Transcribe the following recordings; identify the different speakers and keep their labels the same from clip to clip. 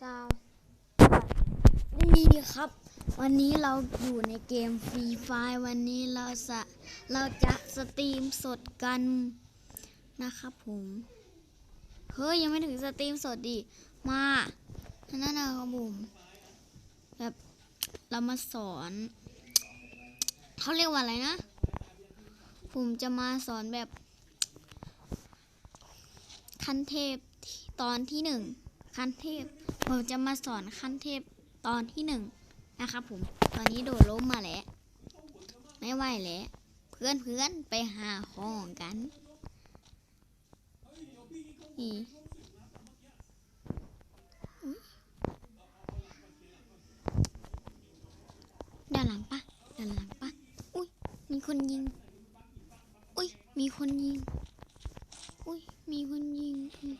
Speaker 1: ซาวดีครับ วันนี้เราอยู่ในเกมฟรีไฟวันนี้เราจะเราจะสตรีมสดกันนะครับผมเฮ้ยยังไม่ถึงสตรีมสดดิมานั่นนะครับผมแบบเรามาสอนเขาเรียกว่าอะไรนะ ผมจะมาสอนแบบขั้นเทพตอนที่หนึ่งขั้นเทพ ผมจะมาสอนขั้นเทพตอนที่หนึ่งนะครับผม ตอนนี้โดดล้มมาแล้ว ไม่ไหวแล้ว เพื่อนเพื่อนไปหาของกันนี่อุ๊ยด้านหลังปะด้านหลังปะอุ้ย มีคนยิง อุ้ย มีคนยิง อุ้ย มีคนยิงอืม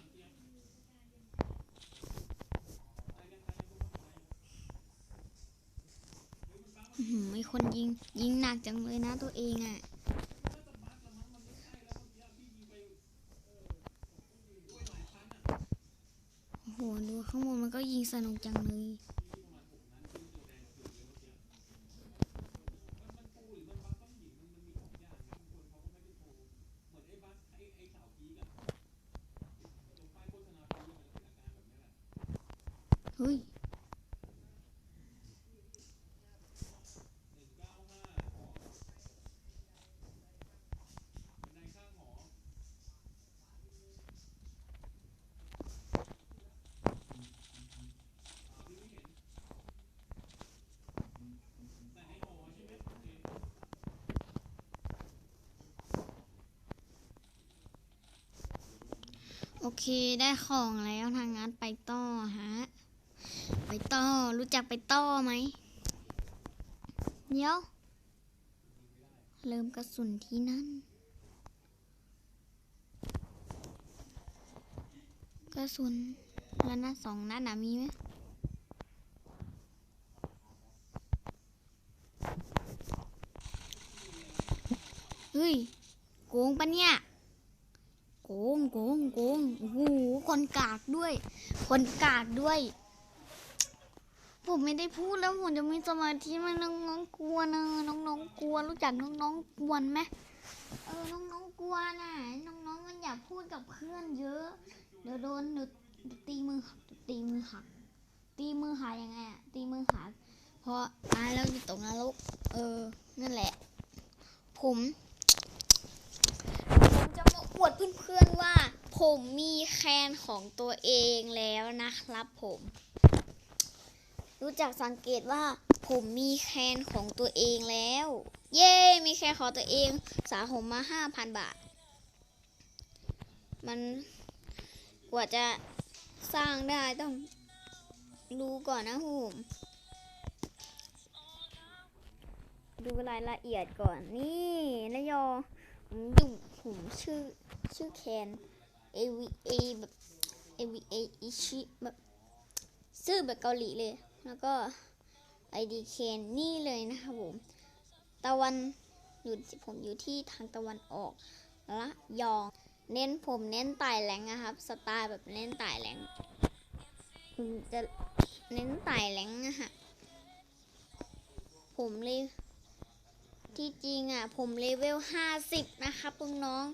Speaker 1: อื้อหือมีคน ยิงยิงหนักจังเลยนะตัวเองอะ่ะโอ้โหดูข้างบนมันก็ยิงสนุกจังเลยเฮ้ย โอเคได้ของแล้วทางนั้นไปต่อฮะ ไปต่อรู้จักไปต่อไหมเดี๋ยว เริ่มกระสุนที่นั่น กระสุนแล้วนัดสองนัดนะมีไหมเฮ้ยโกงปะเนี่ย งโกงโกงโอ้โหคนกากด้วย คนกากด้วย ผมไม่ได้พูดแล้วผมจะมีสมาธิไหมันน้องๆกลัวนะน้องๆกลัวรู้จักน้องๆกวนไหมเออน้องๆกลัวนะน้องๆมันอยากพูดกับเพื่อนเยอะเดี๋ยวโดนเดี๋ยวเดี๋ยวตีมือหักตีมือหักตีมือหักยังไงอะตีมือหักเพราะตายแล้วอยู่ตรงนรกเออนั่นแหละ ผม วดเพื่อนๆว่า ผมมีแคนของตัวเองแล้วนะครับผม รู้จักสังเกตว่า ผมมีแคนของตัวเองแล้ว เย้ มีแคนของตัวเองสาผมมาห้าพันบาท มันกว่าจะสร้างได้ต้องดูก่อนนะผมดูรายละเอียดก่อนนี่นายอ ผมอยู่ผมชื่อชื่อแคน AVA แบบ AVA อิชิแบบชื่อแบบเกาหลีเลย แล้วก็ ID เคนนี่เลยนะครับผม ตะวันอยู่ผมอยู่ที่ทางตะวันออกละยอง เน้นผมเน้นไต่แหลงนะครับ สไตล์แบบเน้นไต่แหลงผมจะเน้นไต่แหลงนะฮะผมเลย ที่จริงอะ ผมเลเวลห้าสิบนะครับน้อง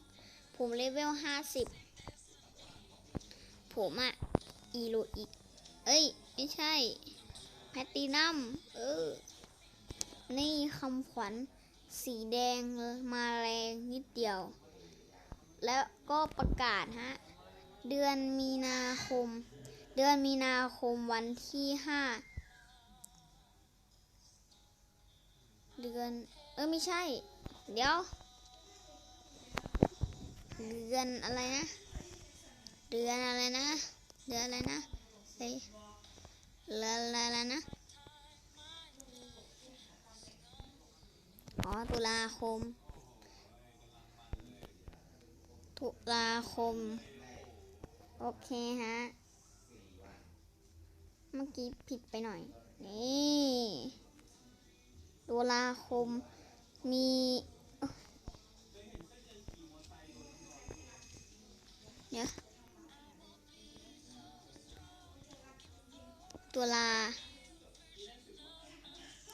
Speaker 1: ผมเลเวลห้าสิบผมอะ อีโรอีก เอ้ย ไม่ใช่ แพตตินัม เออ นี่คำขวัญสีแดงมาแรงนิดเดียว แล้วก็ประกาศฮะ เดือนมีนาคม เดือนมีนาคมวันที่ห้า เดือน เออไม่ใช่ เดี๋ยว เดือนอะไรนะ เดือนอะไรนะ เดือนอะไรนะเฮ้ยเดือนอะไรนะ อ๋อ ตุลาคม ตุลาคม โอเคฮะ เมื่อกี้ผิดไปหน่อย นี่ ตุลาคมมีเอ้าเดี๋ยตุลา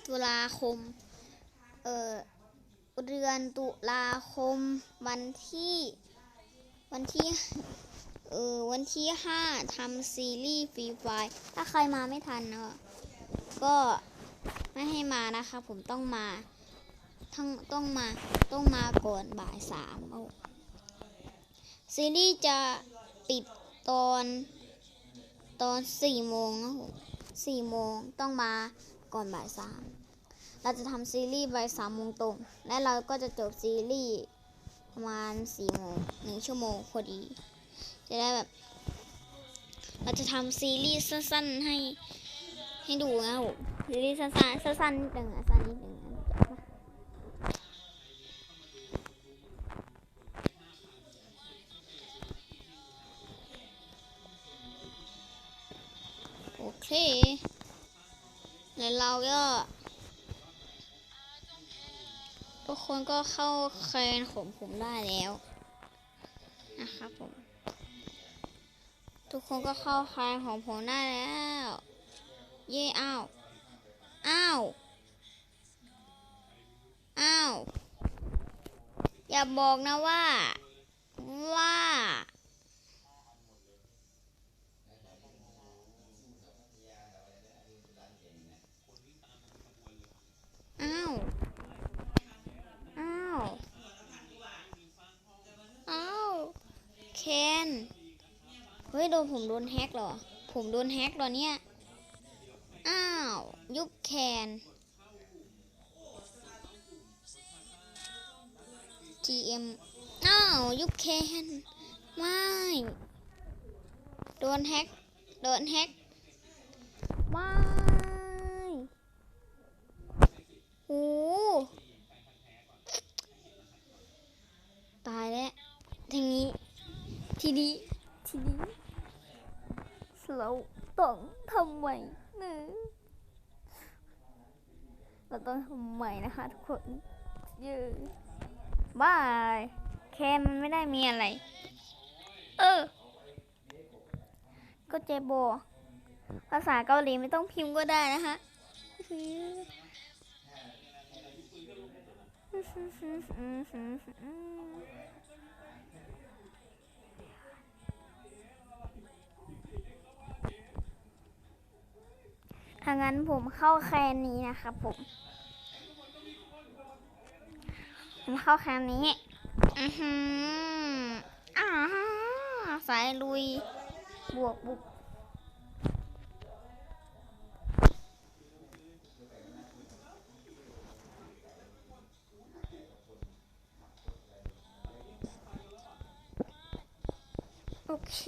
Speaker 1: ตุลาคม เอ่อ เดือนตุลาคม วันที่ วันที่ เออวันที่ห้าทำซีรีส์ฟรีไฟล์ถ้าใครมาไม่ทันเนอะก็ ไม่ให้มานะคะผมต้องมาทั้งต้องมาต้องมาก่อนบ่ายสามเอซีรีส์จะปิดตอนตอนสี่โมงนะผมสี่โมงต้องมาก่อนบ่ายสามเราจะทำซีรีส์บ่ายสามโมงตรง และเราก็จะจบซีรีส์ประมาณสี่โมงหนึ่งชั่วโมงพอดี จะได้แบบ เราจะทำซีรีส์สั้นๆให้ให้ดูนะผม ซีรีส์สั้นๆสั้นๆนิดหนึ่งอะสั้นนิดหนึ่งอะโอเค แล้วเราก็ ทุกคนก็เข้าแคนของผมได้แล้ว นะครับผม ทุกคนก็เข้าแคนของผมได้แล้ว เย่อ้าว อ้าว อ้าว อย่าบอกนะว่า ว่า อ้าว อ้าว อ้าวเคนเฮ้ยโดนผมโดนแฮกเหรอ ผมโดนแฮกเหรอเนี่ย อ้าว ยุบแคน GM อ้าว ยุบแคนไม่ โดนแฮก โดนแฮกไม่โอ้ตายแล้วทีนี้ ทีนี้ ทีนี้เรา ต้องทำใหม่นะเราต้องทำใหม่นะคะทุกคนเยอะบายแค่มันไม่ได้มีอะไร เออ ก็เจโบ ภาษาเกาหลีไม่ต้องพิมพ์ก็ได้นะคะถ้างั้นผมเข้าแคนนี้นะครับผมผมเข้าแคนนี้อือหืออ่าสายลุย บวกบุกโอเค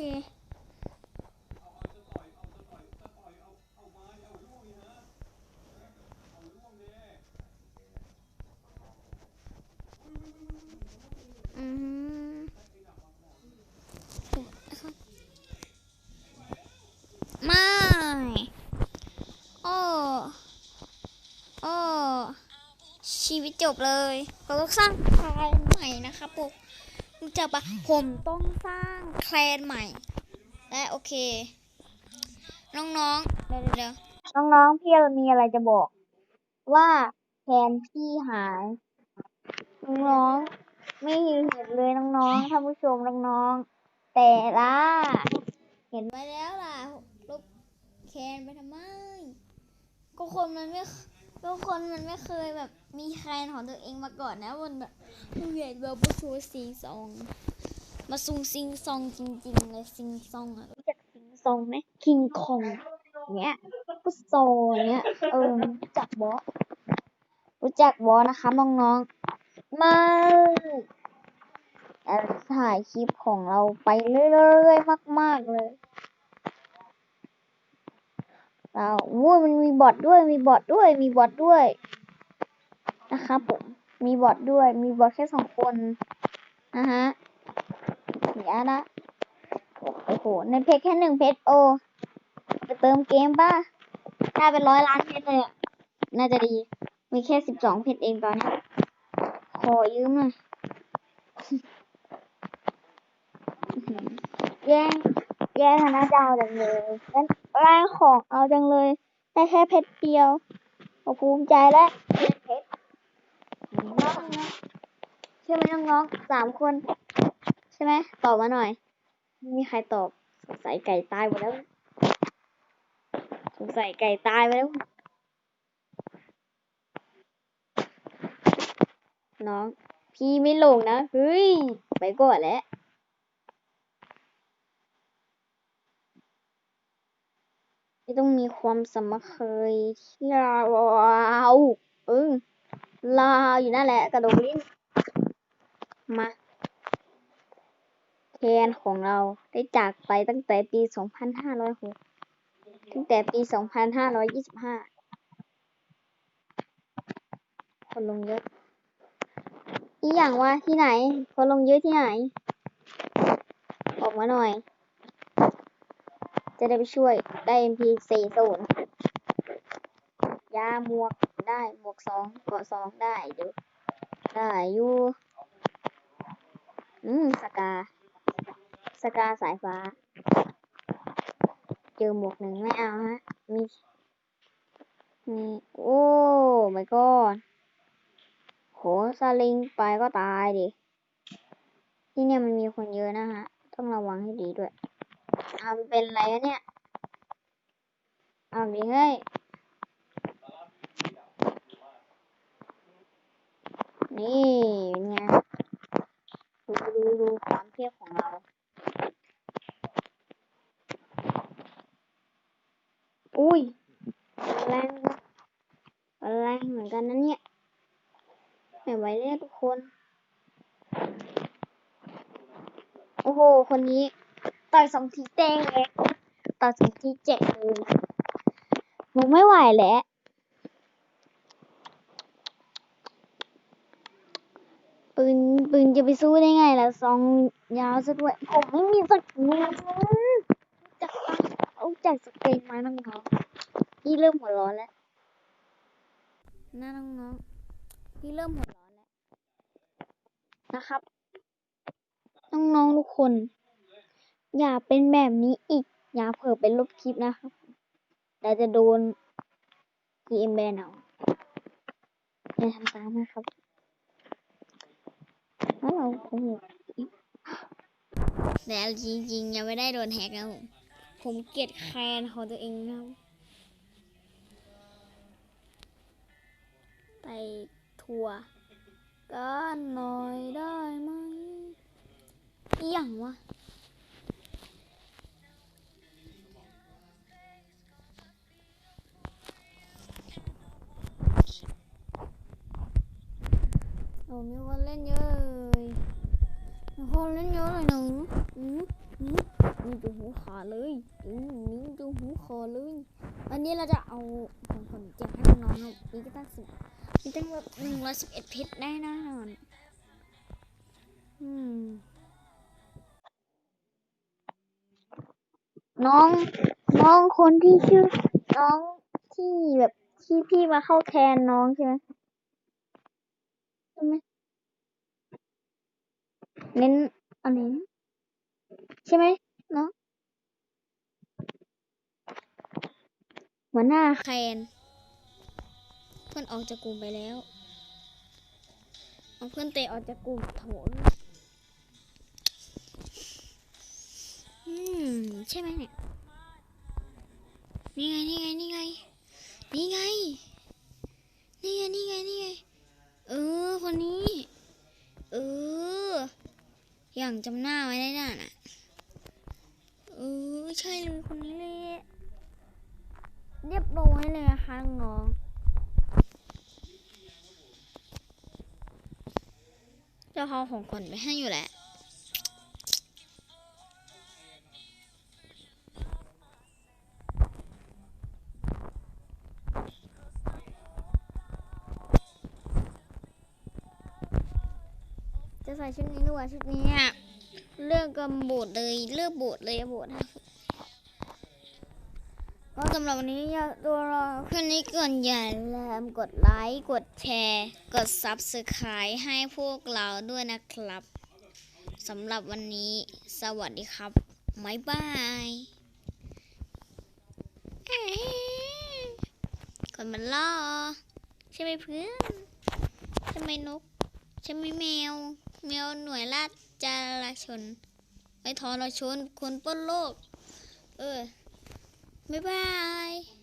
Speaker 1: อืมไม่ โอ้ โอ้ ชีวิต จบเลยเราต้องสร้างแคลนใหม่นะครับผมรู้จักปะผมต้องสร้างแคลนใหม่ และโอเค น้องๆเดี๋ยวเดี๋ยวน้องๆพี่มีอะไรจะบอก ว่าแคลนพี่หายน้องๆไม่เห็นเลยน้องๆท่านผู้ชมน้องๆแต่ละเห็นไว้แล้วล่ะลบแคนไปทำไมก็คนมันไม่ก็คนมันไม่เคยแบบ มีแคนของตัวเองมาก่อนนะมันแบบผู้ใหญ่แบบผู้ชูซิงซอง มาซุงซิงซองจริงๆเลยซิงซองอะรู้จักซิงซองไหมคิงคองเนี้ยฟุตโซเนี้ยเออรู้จักบอสรู้จักบอสนะคะน้องๆมาถ่ายคลิปของเราไปเรื่อยๆมาก ๆเลยเราวู้มันมีบอทด้วยมีบอทด้วยมีบอทด้วย นะครับผมมีบอทด้วยมีบอทแค่สองคนนะฮะเดี๋ยวนะโอ้โหในเพจแค่หนึ่งเพจโอไปเติมเกมป่ะได้เป็นร้อยล้านเพจเลยอะน่าจะดี มีแค่สิบสองเพจเองตอนนี้ ขอยืมหน่อยแย่ง
Speaker 2: แย่นะน่าจะเอาจังเลยงั้นร่างของเอาจังเลย ได้แค่เพชรเดียวก็ภูมิใจแล้วเพชร น้องนะใช่ไหมน้องๆสามคน ใช่ไหมตอบมาหน่อย ไม่มีใครตอบสงสัยไก่ตายหมดแล้วสงสัยไก่ตายไปแล้ว น้อง พี่ไม่ลงนะเฮ้ยไปก่อนแล้วไม่ต้องมีความสมัคคีที่เราเอึ้ง ลาอยู่นั่นแหละ กระโดดลิ้น มาแคนของเราได้จากไปตั้งแต่ปี 2506 ตั้งแต่ปี 2525 คนลงเยอะ อีกอย่างว่าที่ไหน คนลงเยอะที่ไหน บอกมาหน่อย จะได้ไปช่วย ได้ MP สี่ศูนย์ยาหมวก ได้หมวกสองเกาะสองได้เดี๋ยวได้อยู่อืมสกา สกาสายฟ้า เจอหมวกหนึ่งไม่เอาฮะ มี มีโอ้ไม่ก็โหซาลิงไปก็ตายดิ ที่เนี่ยมันมีคนเยอะนะฮะ ต้องระวังให้ดีด้วยเอามันเป็นอะไรวะเนี่ย เอาดิเฮ้ย นี่เป็นไงดูดูดูความเพียบของเรา อุ้ยแรงนะแรงเหมือนกันนะเนี่ยไม่ไหวเลยทุกคน โอ้โห คนนี้ ต่อยสองทีเต้งเลยต่อยสองทีเจ็บเลยหนูไม่ไหวแล้ว ปืนปืนจะไปสู้ได้ไงล่ะซองยาวซะด้วยผมไม่มีสักนิดจะเอาจากสเกงมาน้องๆพี่เริ่มหัวร้อนแล้วนะน้องๆพี่เริ่มหัวร้อนแล้วนะครับน้องๆทุกคน อย่าเป็นแบบนี้อีก อย่าเผลอไปลบคลิปนะครับแต่จะโดน PM แบนเอาอย่าทำตามนะครับ แล้วเราโอ้โห
Speaker 1: แต่จริงๆ ยังไม่ได้โดนแฮกนะผม ผมเกลียดแคนของตัวเองนะไปทัวร์กันหน่อยได้ไหมอย่างวะ อ้มีคนเล่นเยอะเลยมีคนเล่นเยอะเลยหนูอืมอืมมีจูหูขาเลยอืมมีจูหูขาเลยวันนี้เราจะเอาผลผลเจ็บให้น้องๆครับมีก็ตั้งสิบมีตั้งแบบหนึ่งร้อยสิบเอ็ดเพิษแน่นอนอืม
Speaker 2: น้องน้องคนที่ชื่อน้องที่แบบที่พี่มาเข้าแทนน้องใช่ไหมใช่ไหม เน้นอะไรนะใช่ไหมเน้องหัวหน้า
Speaker 1: แคนเพื่อนออกจากกลุ่มไปแล้วเอาเพื่อนเตะออกจากกลุ่มโถนอืมใช่ไหมเนี่ยนี่ไงนี่ไงนี่ไงนี่ไงนี่ไงนี่ไงนี่ไงเออคนนี้ เออ อย่างจำหน้าไว้ได้น่ะน่ะเออใช่เลยคนนี้เลยเรียบร้อยเลยนะคะน้องเจะเอาของคนไปให้อยู่แหละ ส่ชุดนี้หรือว่าชุดนี้เลือกกันโบดเลยเลือกโบดเลยโบดนะก็สำหรับวันนี้ยาตัวเราเพื่อนนี้ก่อนอย่าลืมกดไลค์กดแชร์ กด Subscribe ให้พวกเราด้วยนะครับสำหรับวันนี้ สวัสดีครับบายบายเอ้ยคนมันล่อ ใช่ไหมเพื่อน ใช่ไหมนก ใช่ไหมแมว แมวหน่วยราชารชนไม่ทรชนคนป้นโลก เออ บ๊ายบาย